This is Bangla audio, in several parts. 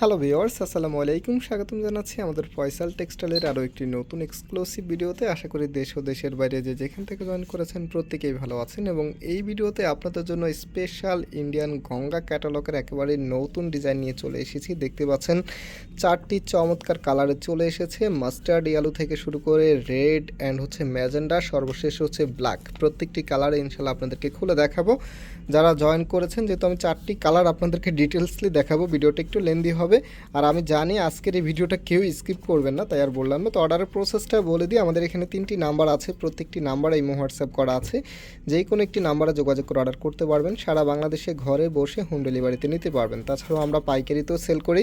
হ্যালো ভিওয়ার্স আসসালামু আলাইকুম, স্বাগতম জানাচ্ছি আমাদের ফয়সাল টেক্সটাইলের আরও একটি নতুন এক্সক্লুসিভ ভিডিওতে আশা করি দেশ ও দেশের বাইরে যে যেখান থেকে জয়েন করেছেন প্রত্যেকেই ভালো আছেন এবং এই ভিডিওতে আপনাদের জন্য স্পেশাল ইন্ডিয়ান গঙ্গা ক্যাটালগের একেবারে নতুন ডিজাইন নিয়ে চলে এসেছি। দেখতে পাচ্ছেন, চারটি চমৎকার কালারে চলে এসেছে। মাস্টার্ড ইয়ালো থেকে শুরু করে রেড অ্যান্ড হচ্ছে ম্যাজেন্ডা সর্বশেষ হচ্ছে ব্ল্যাক প্রত্যেকটি কালারে ইনশাল্লাহ আপনাদেরকে খুলে দেখাবো। যারা জয়েন করেছেন, যেহেতু আমি চারটি কালার আপনাদেরকে ডিটেলসলি দেখাবো, ভিডিওটা একটু লেন্দি হবে। আর আমি জানি আজকের এই ভিডিওটা কেউ স্কিপ করবেন না, তাই আর বললাম না। তো অর্ডারের প্রসেসটা বলে দিই, আমাদের এখানে তিনটি নাম্বার আছে, প্রত্যেকটি নাম্বার এই হোয়াটসঅ্যাপ করা আছে। যেই কোনো একটি নাম্বারে যোগাযোগ করে অর্ডার করতে পারবেন, সারা বাংলাদেশে ঘরে বসে হোম ডেলিভারিতে নিতে পারবেন। তাছাড়াও আমরা পাইকারিতেও সেল করি।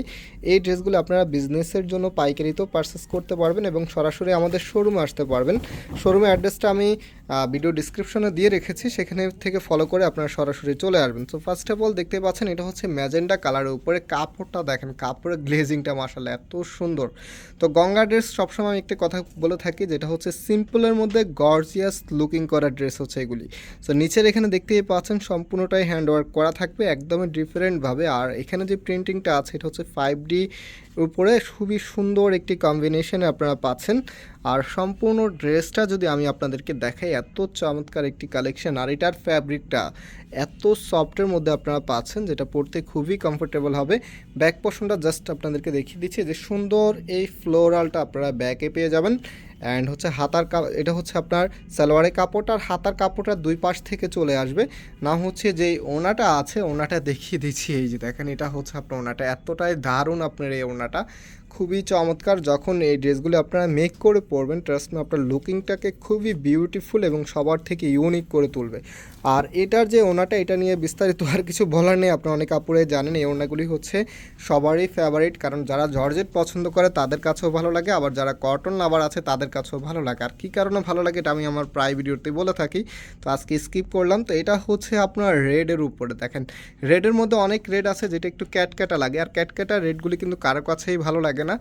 এই ড্রেসগুলো আপনারা বিজনেসের জন্য পাইকারিতেও পারচেস করতে পারবেন এবং সরাসরি আমাদের শোরুমে আসতে পারবেন। শোরুমের অ্যাড্রেসটা আমি ভিডিও ডিসক্রিপশনে দিয়ে রেখেছি, সেখানে থেকে ফলো করে আপনারা সরাসরি চলে আসবেন। তো ফার্স্ট অফ অল দেখতে পাচ্ছেন, এটা হচ্ছে ম্যাজেন্ডা কালারের উপরে কাপড়টা দেখেন কাপড়ের গ্লেজিংটা মাসালে এত সুন্দর। তো গঙ্গা ড্রেস সবসময় আমি একটা কথা বলে থাকি, যেটা হচ্ছে সিম্পলের মধ্যে গর্জিয়াস লুকিং করা ড্রেস হচ্ছে এগুলি। তো নিচের এখানে দেখতেই পাচ্ছেন সম্পূর্ণটাই হ্যান্ড ওয়ার্ক করা থাকবে, একদমই ডিফারেন্টভাবে আর এখানে যে প্রিন্টিংটা আছে, এটা হচ্ছে ফাইভ ডি উপরে, খুবই সুন্দর একটি কম্বিনেশন আপনারা পাচ্ছেন। আর সম্পূর্ণ ড্রেসটা যদি আমি আপনাদেরকে দেখাই, এত চমৎকার একটি কালেকশন আর এটার ফ্যাব্রিকটা এত সফটের মধ্যে আপনারা পাচ্ছেন, যেটা পড়তে খুবই কমফোর্টেবল হবে। ব্যাক পোর্শনটা জাস্ট আপনাদেরকে দেখিয়ে দিচ্ছি, যে সুন্দর এই ফ্লোরালটা আপনারা ব্যাকে পেয়ে যাবেন। অ্যান্ড হচ্ছে হাতার এটা হচ্ছে আপনার সালোয়ারের কাপড়টা, আর হাতার কাপড়টা দুই পাশ থেকে চলে আসবে। না হচ্ছে যে ওনাটা আছে, ওনাটা দেখিয়ে দিচ্ছি। এই যে দেখেন, এটা হচ্ছে আপনার ওনাটা। এতটাই দারুণ আপনার এই ওনাটা। খুবই চমৎকার। যখন এই ড্রেসগুলো আপনারা মেক করে পরবেন ট্রাস্ট মি আপনার লুকিংটাকে খুবই বিউটিফুল এবং সবার থেকে ইউনিক করে তুলবে। আর এটার যে ওনাটা, এটা নিয়ে বিস্তারিত আর কিছু বলার নেই। আপনারা অনেক কাপড়ে জানেন, এই ওনাগুলি হচ্ছে সবারই ফেভারিট কারণ যারা জর্জেট পছন্দ করে, তাদের কাছেও ভালো লাগে। আবার যারা কটন লাভার আছে, তাদের কাছেও ভালো লাগে। আর কী কারণে ভালো লাগে এটা আমি আমার প্রায় ভিডিওতে বলে থাকি। তো আজকে স্কিপ করলাম। তো এটা হচ্ছে আপনার রেডের উপরে দেখেন। রেডের মধ্যে অনেক রেড আছে যেটা একটু ক্যাটক্যাটা লাগে। আর ক্যাটক্যাটা রেডগুলি কিন্তু কারও কাছেই ভালো লাগে না।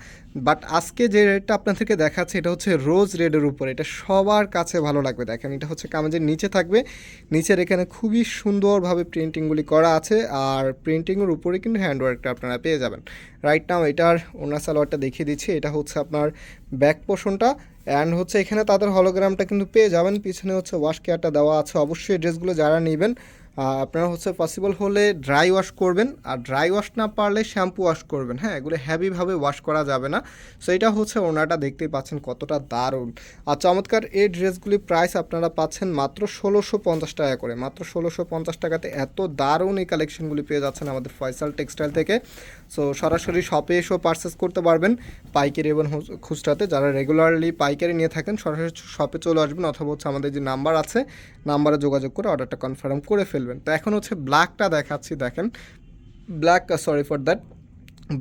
বাট আজকে যে রেডটা আপনাদেরকে দেখাচ্ছে, এটা হচ্ছে রোজ রেডের উপরে। এটা সবার কাছে ভালো লাগবে। দেখেন, এটা হচ্ছে কামেজের নিচে থাকবে, নিচের এখানে খুবই সুন্দরভাবে প্রিন্টিংগুলি করা আছে। আর প্রিন্টিংয়ের উপরে কিন্তু হ্যান্ডওয়ার্কটা আপনারা পেয়ে যাবেন। রাইট নাও এটার ওনার সালোয়ারটা দেখিয়ে দিচ্ছি। এটা হচ্ছে আপনার ব্যাক পোর্শনটা অ্যান্ড হচ্ছে এখানে তাদের হলোগ্রামটা কিন্তু পেয়ে যাবেন। পিছনে হচ্ছে ওয়াশ কেয়ারটা দেওয়া আছে। অবশ্যই ড্রেসগুলো যারা নেবেন আপনারা হচ্ছে পসিবল হলে ড্রাই ওয়াশ করবেন। আর ড্রাই ওয়াশ না পারলে শ্যাম্পু ওয়াশ করবেন। হ্যাঁ এগুলো হ্যাভিভাবে ওয়াশ করা যাবে না। সো এটা হচ্ছে ওনাটা দেখতেই পাচ্ছেন কতটা দারুণ। আর চমৎকার এই ড্রেসগুলি প্রাইস আপনারা পাচ্ছেন মাত্র ষোলোশো পঞ্চাশ টাকা করে। মাত্র ষোলোশো পঞ্চাশ টাকাতে এত দারুণ এই কালেকশনগুলি পেয়ে যাচ্ছেন আমাদের ফয়সাল টেক্সটাইল থেকে। সো সরাসরি শপে এসেও পারচেস করতে পারবেন পাইকারি এবং খুচরাতে। যারা রেগুলারলি পাইকারি নিয়ে থাকেন, সরাসরি শপে চলে আসবেন অথবা হচ্ছে আমাদের যে নাম্বার আছে নাম্বারে যোগাযোগ করে অর্ডারটা কনফার্ম করে ফেলবেন তো এখন হচ্ছে ব্ল্যাকটা দেখাচ্ছি, দেখেন। Black sorry for that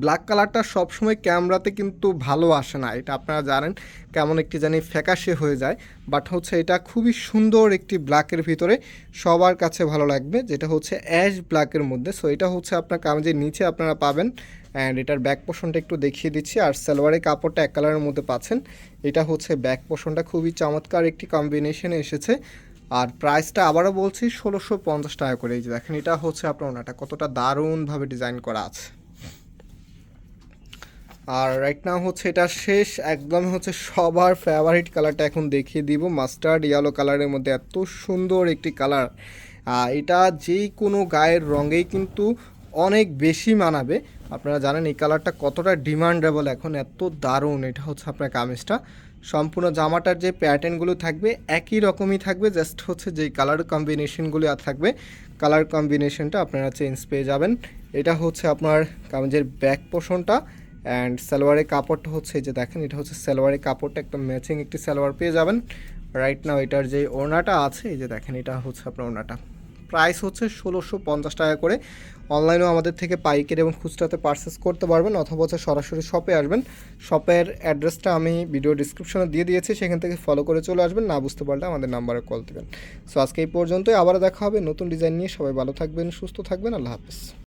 black কালারটা সবসময় ক্যামেরাতে কিন্তু ভালো আসে না। এটা আপনারা জানেন কেমন একটি জানি ফ্যাকাশে হয়ে যায়। বাট হচ্ছে এটা খুবই সুন্দর একটি ব্ল্যাকের ভিতরে সবার কাছে ভালো লাগবে, যেটা হচ্ছে অ্যাশ ব্ল্যাকের মধ্যে। সো এটা হচ্ছে আপনার কামেজের নিচে আপনারা পাবেন অ্যান্ড এটার ব্যাক পোর্শনটা একটু দেখিয়ে দিচ্ছি। আর সালোয়ারের কাপড়টা এক কালারের মধ্যে পাচ্ছেন। এটা হচ্ছে ব্যাক পোর্শনটা খুবই চমৎকার একটি কম্বিনেশনে এসেছে। আর প্রাইসটা আবারও বলছি ষোলোশো পঞ্চাশ টাকা করে। এই যে দেখেন, এটা হচ্ছে আপনার ওনাটা, কতটা দারুণভাবে ডিজাইন করা আছে। আর রাইট নাও হচ্ছে এটা শেষ, একদম হচ্ছে সবার ফেভারিট কালারটা এখন দেখিয়ে দিব। মাস্টার্ড ইয়েলো কালারের মধ্যে এত সুন্দর একটি কালার এটা যেই কোনো গায়ের রঙেই কিন্তু অনেক বেশি মানাবে। আপনারা জানেন এই কালারটা কতটা ডিমান্ডেবল এখন, এত দারুণ। এটা হচ্ছে আপনার কামিজটা। সম্পূর্ণ জামাটার যে প্যাটার্নগুলো থাকবে, একই রকমই থাকবে জাস্ট হচ্ছে যেই কালার কম্বিনেশনগুলো আর থাকবে কালার কম্বিনেশনটা আপনারা চেঞ্জ পেয়ে যাবেন। এটা হচ্ছে আপনার কামিজের ব্যাক পোর্শনটা অ্যান্ড সালোয়ারের কাপড়টা হচ্ছে যে দেখেন, এটা হচ্ছে সালোয়ারের কাপড়টা একদম ম্যাচিং একটি সালোয়ার পেয়ে যাবেন। রাইট নাও এটার যে ওড়নাটা আছে, এই যে দেখেন, এটা হচ্ছে আপনার ওড়নাটা। প্রাইস হচ্ছে ষোলোশো পঞ্চাশ টাকা করে। অনলাইনেও আমাদের থেকে পাইকারি এবং খুচরাতে পারচেস করতে পারবেন অথবা হচ্ছে সরাসরি শপে আসবেন। শপের অ্যাড্রেসটা আমি ভিডিও ডিসক্রিপশনে দিয়ে দিয়েছি, সেখান থেকে ফলো করে চলে আসবেন, না বুঝতে পারলে আমাদের নাম্বারে কল দেবেন। সো আজকে এই পর্যন্তই আবার দেখা হবে নতুন ডিজাইন নিয়ে। সবাই ভালো থাকবেন, সুস্থ থাকবেন, আল্লাহ হাফিজ।